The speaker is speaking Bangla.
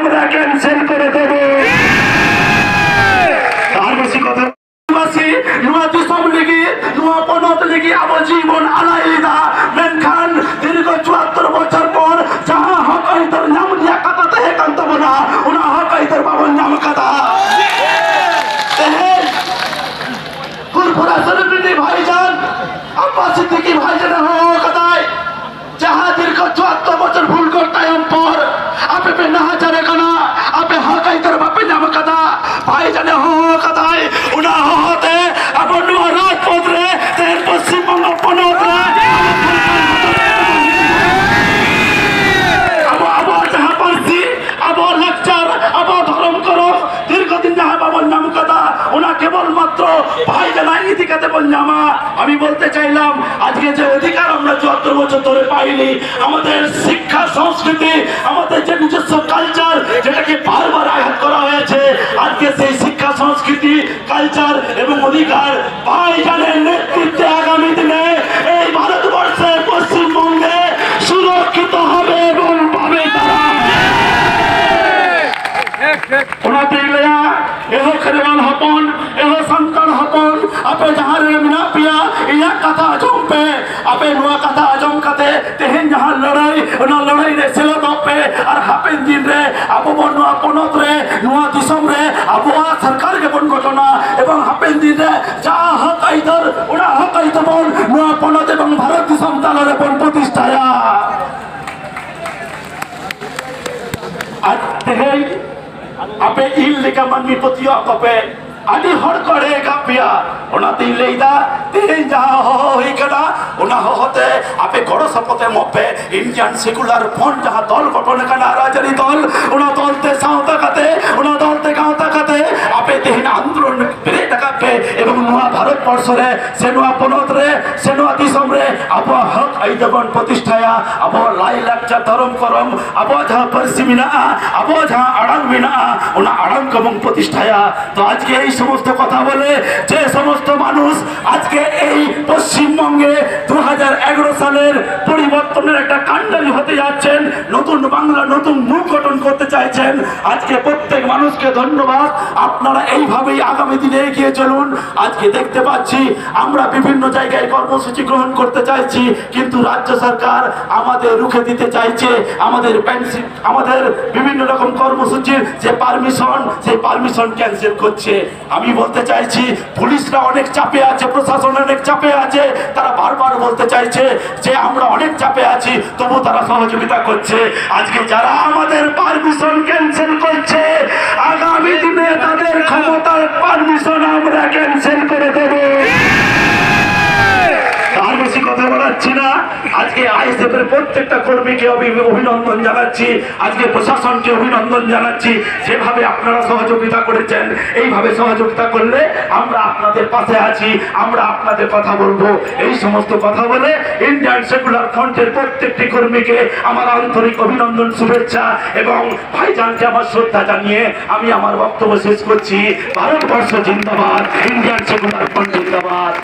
আমরা ক্যান্সেল করে দেব। আর বেশি কথা আমার জীবন আলাইদা মেনখান দীর্ঘ চুয়াত্তর বছর পর যাহা হক আইতর নাম নিয়া কাটাতে হে কান্তব না উনা হক আইতর বাবন নাম ফুরফুরা সেলিব্রিটি ভাইজান, আব্বাস সিদ্দিকী আপন নোয়া রাজপথ রে তেল পশ্চিমবঙ্গ পনত রে। আবো আবো যাহা পারছি, আবো লেকচার, আবো ধর্ম করম দীর্ঘদিন যাহা বাবার নাম কথা ওনা কেবলমাত্র ভাই জানাই, ইতিকাতে বললামা আমি বলতে চাইলাম, আজকে যে অধিকার আমরা চুয়াত্তর বছর ধরে পাইনি, আমাদের শিক্ষা, সংস্কৃতি, আমাদের অধিকার ভাই জানের নেতৃত্বে আগামী দিনে এই ভারতবর্ষে পশ্চিমবঙ্গে সুরক্ষিত হবে এবং পাবে তারা। ওনাতে লিয়া এহো হপন, এহো সন্তান হপন, আপে যাহারে মিনা পিয়া ইয়া কথা জম্পে আপে নুয়া কথা জমকাতে তেহেন যাহার লড়াই, ওনা লড়াই রে ছিল দপে আর হাপেন দিন রে আপো বন নুয়া পনত রে নুয়া দিশম রে ঘটনা দিন যা হক আইতর ওনা হক আইতর বন নুয়া পনত এবং ভারত তালরে বন প্রতিষ্ঠায়া আর man mi potio ape adi hor kore kapia ona tin leida tin ja ho hi kada ona ho hote ape goro sapote mope indian secular fund jaha dol গঠন kana রাজনী দল ওনা দলতে সাঁওতা কাতে ওনা দলতে টাকাকে এবং নোয়া ভারতবর্ষরে, সে নোয়া পনতরে, সে নোয়া দিশমরে আবো হক আইদবন প্রতিষ্ঠায়া আবো লাই লাকচা ধরম করম আবো যাহা পরসিমিনা আবো যাহা আড়াং মিনা ওনা আড়াং এবং প্রতিষ্ঠায়া। তো আজকে এই সমস্ত কথা বলে যে সমস্ত মানুষ আজকে এই পশ্চিমবঙ্গে দু হাজার এগারো সালের পরিবর্তনের একটা কাণ্ডারি হতে যাচ্ছেন, নতুন বাংলা মানুষকে ধন্যবাদ। আপনারা এইভাবেই আগামী দিনে এগিয়ে চলুন। আজকে দেখতে পাচ্ছি, আমরা বিভিন্ন জায়গায় কর্মসূচি গ্রহণ করতে চাইছি, কিন্তু রাজ্য সরকার আমাদের রুখে দিতে চাইছে। আমাদের পেন্সিল আমাদের বিভিন্ন রকম কর্মসূচির যে পারমিশন, সেই পারমিশন ক্যান্সেল করছে। আমি বলতে চাইছি, পুলিশরা অনেক চাপে আছে, প্রশাসন অনেক চাপে আছে। তারা বারবার বলতে চাইছে যে, আমরা অনেক চাপে আছি, তবু তারা সহযোগিতা করছে। আজকে যারা আমাদের পারমিশন ক্যান্সেল করছে আগামী দিনে তাদের ক্ষমতার পারমিশন আমরা ক্যান্সেল করে দেবো আর বেশি কথা বলাচ্ছি না আজকে প্রত্যেকটা কর্মীকে অভি- অভিনন্দন জানাচ্ছি, আজকে প্রশাসনকে অভিনন্দন জানাচ্ছি। যেভাবে আপনারা সহযোগিতা করেছেন, এইভাবে সহযোগিতা করলে আমরা আপনাদের পাশে আছি, আমরা আপনাদের কথা বলব। এই সমস্ত কথা বলে ইন্ডিয়ান সেকুলার ফ্রন্টের প্রত্যেকটি কর্মীকে আমার আন্তরিক অভিনন্দন, শুভেচ্ছা এবং ভাইজানকে আমার শ্রদ্ধা জানিয়ে আমি আমার বক্তব্য শেষ করছি। ভারতবর্ষ জিন্দাবাদ, ইন্ডিয়ান সেকুলার ফ্রন্ট জিন্দাবাদ।